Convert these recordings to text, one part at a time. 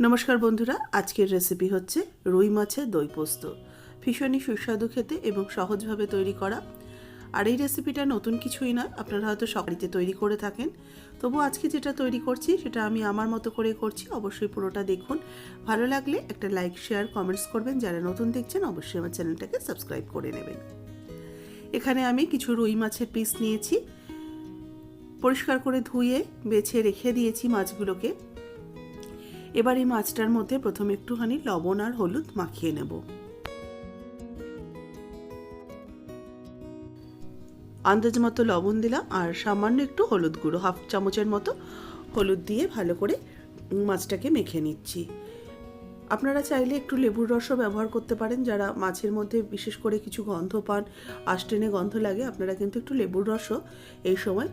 নমস্কার বন্ধুরা, আজকের রেসিপি হচ্ছে রুই মাছের দই পোস্ত। ভীষণই সুস্বাদু খেতে এবং সহজভাবে তৈরি করা। আর এই রেসিপিটা নতুন কিছুই নয়, আপনারা হয়তো সকারিতে তৈরি করে থাকেন। তবু আজকে যেটা তৈরি করছি, সেটা আমি আমার মতো করে করছি। অবশ্যই পুরোটা দেখুন। ভালো লাগলে একটা লাইক শেয়ার কমেন্টস করবেন। যারা নতুন দেখছেন, অবশ্যই আমার চ্যানেলটাকে সাবস্ক্রাইব করে নেবেন। এখানে আমি কিছু রুই মাছের পিস নিয়েছি। পরিষ্কার করে ধুয়ে, বেছে রেখে দিয়েছি মাছগুলোকে। এবার এই মাছটার মধ্যে প্রথমে একটুখানি লবণ আর হলুদ মাখিয়ে নেব। আন্দাজ মতো লবণ দিলাম আর সামান্য একটু হলুদ গুঁড়ো, হাফ চামচের মতো হলুদ দিয়ে ভালো করে মাছটাকে মেখে নিচ্ছি। আপনারা চাইলে একটু লেবুর রসও ব্যবহার করতে পারেন, যারা মাছের মধ্যে বিশেষ করে কিছু গন্ধ পান, আষ্টেনে গন্ধ লাগে, আপনারা কিন্তু একটু লেবুর রসও এই সময়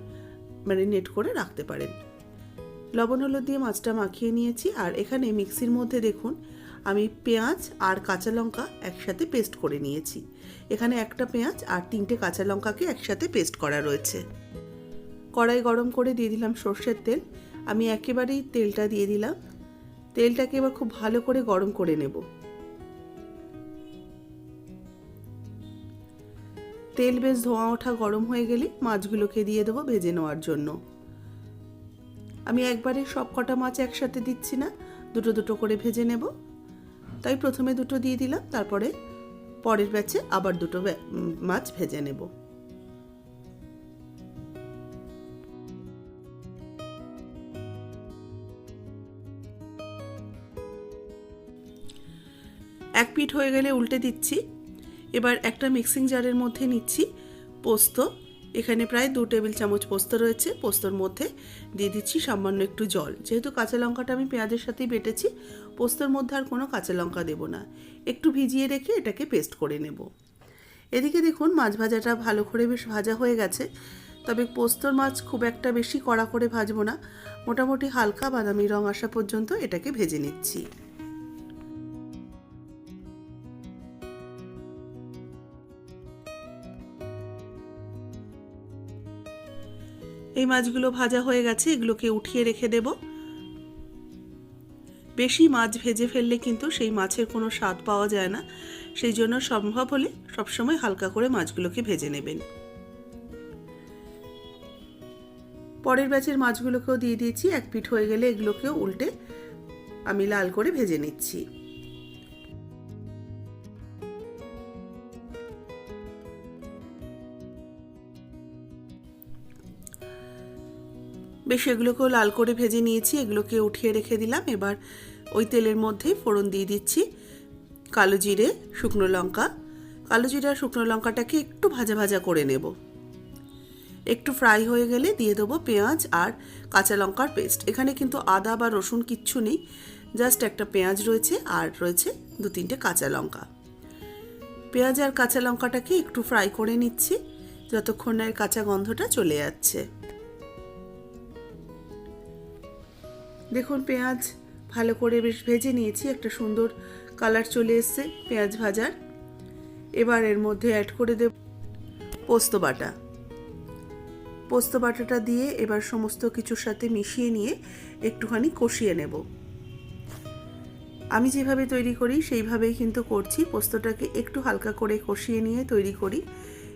ম্যারিনেট করে রাখতে পারেন। লবণ, হলুদ দিয়ে মাছটা মাখিয়ে নিয়েছি। আর এখানে মিক্সির মধ্যে দেখুন, আমি পেঁয়াজ আর কাঁচা লঙ্কা একসাথে পেস্ট করে নিয়েছি। এখানে একটা পেঁয়াজ আর তিনটে কাঁচা লঙ্কাকে একসাথে পেস্ট করা রয়েছে। কড়াই গরম করে দিয়ে দিলাম সর্ষের তেল। আমি একেবারেই তেলটা দিয়ে দিলাম। তেলটাকে এবার খুব ভালো করে গরম করে নেব। তেল বেশ ধোঁয়া ওঠা গরম হয়ে গেলে মাছগুলোকে দিয়ে দেবো ভেজে নেওয়ার জন্য। আমি একবারে সব কটা মাছ একসাথে দিচ্ছি না, দুটো দুটো করে ভেজে নেব। তাই প্রথমে দুটো দিয়ে দিলাম, তারপরে পরের ব্যাচে আবার দুটো মাছ ভেজে নেব। এক পিঠ হয়ে গেলে উল্টে দিচ্ছি। এবার একটা মিক্সিং জারের মধ্যে নিচ্ছি পোস্ত এখানে প্রায় দু টেবিল চামচ পোস্ত রয়েছে। পোস্তর মধ্যে দিয়ে দিচ্ছি সামান্য একটু জল। যেহেতু কাঁচা লঙ্কাটা আমি পেঁয়াজের সাথেই বেটেছি, পোস্তর মধ্যে আর কোনো কাঁচা লঙ্কা দেবো না। একটু ভিজিয়ে রেখে এটাকে পেস্ট করে নেব। এদিকে দেখুন, মাছ ভাজাটা ভালো করে বেশ ভাজা হয়ে গেছে। তবে পোস্তর মাছ খুব একটা বেশি কড়া করে ভাজবো না। মোটামুটি হালকা বাদামি রং আসা পর্যন্ত এটাকে ভেজে নিচ্ছি। এই মাছগুলো ভাজা হয়ে গেছে, এগুলোকে উঠিয়ে রেখে দেব। বেশি মাছ ভেজে ফেললে কিন্তু সেই মাছের কোনো স্বাদ পাওয়া যায় না। সেই জন্য সম্ভব হলে সবসময় হালকা করে মাছগুলোকে ভেজে নেবেন। পরের ব্যাচের মাছগুলোকেও দিয়ে দিয়েছি, এক পিঠ হয়ে গেলে এগুলোকেও উল্টে আমি লাল করে ভেজে নিচ্ছি। বেশ এগুলোকেও লাল করে ভেজে নিয়েছি, এগুলোকে উঠিয়ে রেখে দিলাম। এবার ওই তেলের মধ্যে ফোড়ন দিয়ে দিচ্ছি কালো জিরে, শুকনো লঙ্কা। কালো জিরে আর শুকনো লঙ্কাটাকে একটু ভাজা ভাজা করে নেব। একটু ফ্রাই হয়ে গেলে দিয়ে দেবো পেঁয়াজ আর কাঁচা লঙ্কার পেস্ট। এখানে কিন্তু আদা বা রসুন কিচ্ছু নেই, জাস্ট একটা পেঁয়াজ রয়েছে আর রয়েছে দু তিনটে কাঁচা লঙ্কা। পেঁয়াজ আর কাঁচা লঙ্কাটাকে একটু ফ্রাই করে নিচ্ছি, যতক্ষণ না এর কাঁচা গন্ধটা চলে যাচ্ছে দেখুন, পেঁয়াজ ভালো করে বেশ ভেজে নিয়েছি, একটা সুন্দর কালার চলে এসছে, পেঁয়াজ ভাজার। এবার এর মধ্যে অ্যাড করে দেব পোস্ত বাটা। পোস্ত বাটাটা দিয়ে এবার সমস্ত কিছুর সাথে মিশিয়ে নিয়ে একটুখানি কষিয়ে নেব। আমি যেভাবে তৈরি করি, সেইভাবেই কিন্তু করছি। পোস্তটাকে একটু হালকা করে কষিয়ে নিয়ে তৈরি করি।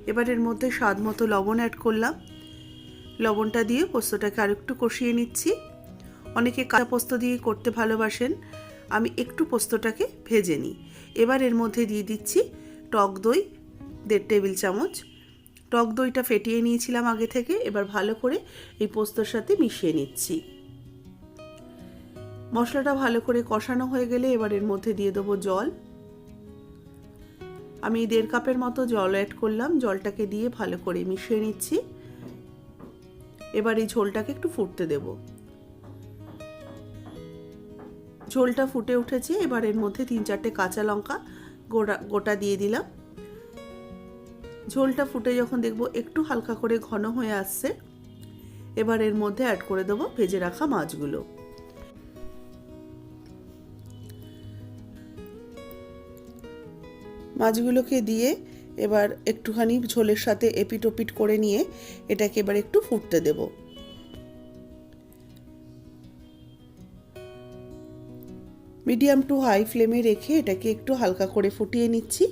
এবার এর মধ্যে স্বাদ মতো লবণ অ্যাড করলাম। লবণটা দিয়ে পোস্তটাকে আরেকটু কষিয়ে নিচ্ছি। অনেকে কাঁচা পোস্ত দিয়ে করতে ভালোবাসেন। আমি একটু পোস্তটাকে ভেজে নিই। এবার এর মধ্যে দিয়ে দিচ্ছি টক দই, দেড় টেবিল চামচ। টক দইটা ফেটিয়ে নিয়েছিলাম আগে থেকে, এবার ভালো করে এই পোস্তর সাথে মিশিয়ে নিচ্ছি। মশলাটা ভালো করে কষানো হয়ে গেলে এবার এর মধ্যে দিয়ে দেবো জল। আমি দেড় কাপের মতো জল অ্যাড করলাম, জলটাকে দিয়ে ভালো করে মিশিয়ে নিচ্ছি। এবার এই ঝোলটাকে একটু ফুটতে দেবো। ঝোলটা ফুটে উঠেছে। এবার এর মধ্যে তিন চারটে কাঁচা লঙ্কা গোটা গোটা দিয়ে দিলাম। ঝোলটা ফুটে যখন দেখব একটু হালকা করে ঘন হয়ে আসছে, এবার এর মধ্যে অ্যাড করে দেবো ভেজে রাখা মাছগুলো। মাছগুলোকে দিয়ে এবার একটুখানি ঝোলের সাথে এপিট ওপিট করে নিয়ে এটাকে এবার একটু ফুটতে দেবো। মিডিয়াম টু হাই ফ্লেমে রেখে এটাকে একটু হালকা করে ফুটিয়ে নিচ্ছি।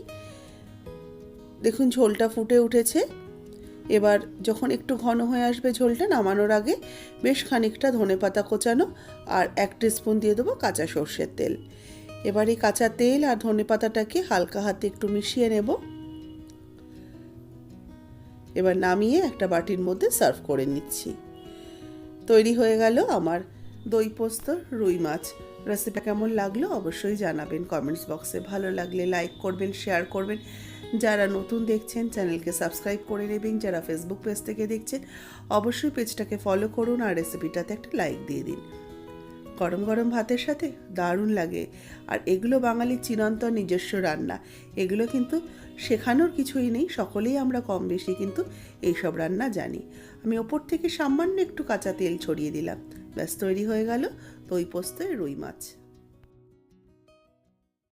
দেখুন, ঝোলটা ফুটে উঠেছে। এবার যখন একটু ঘন হয়ে আসবে ঝোলটা, নামানোর আগে বেশ খানিকটা ধনেপাতা কোচানো আর এক স্পুন দিয়ে দেবো কাঁচা সর্ষের তেল। এবার এই কাঁচা তেল আর ধনেপাতাটাকে হালকা হাতে একটু মিশিয়ে নেব। এবার নামিয়ে একটা বাটির মধ্যে সার্ভ করে নিচ্ছি। তৈরি হয়ে গেল আমার দই পোস্ত রুই মাছ। রেসিপিটা কেমন লাগল অবশ্যই জানাবেন কমেন্টস বক্সে। ভালো লাগলে লাইক করবেন, শেয়ার করবেন। যারা নতুন দেখছেন, চ্যানেলকে সাবস্ক্রাইব করে নেবেন। যারা ফেসবুক পেজ থেকে দেখছেন, অবশ্যই পেজটাকে ফলো করুন আর রেসিপিটাতে একটা লাইক দিয়ে দিন। গরম গরম ভাতের সাথে দারুণ লাগে। আর এগুলো বাঙালির চিরন্তর নিজস্ব রান্না। এগুলো কিন্তু শেখানোর কিছুই নেই, সকলেই আমরা কম বেশি কিন্তু এইসব রান্না জানি। আমি ওপর থেকে সামান্য একটু কাঁচা তেল ছড়িয়ে দিলাম। ব্যাস, তৈরি হয়ে গেল দই পোস্ত রুই মাছ।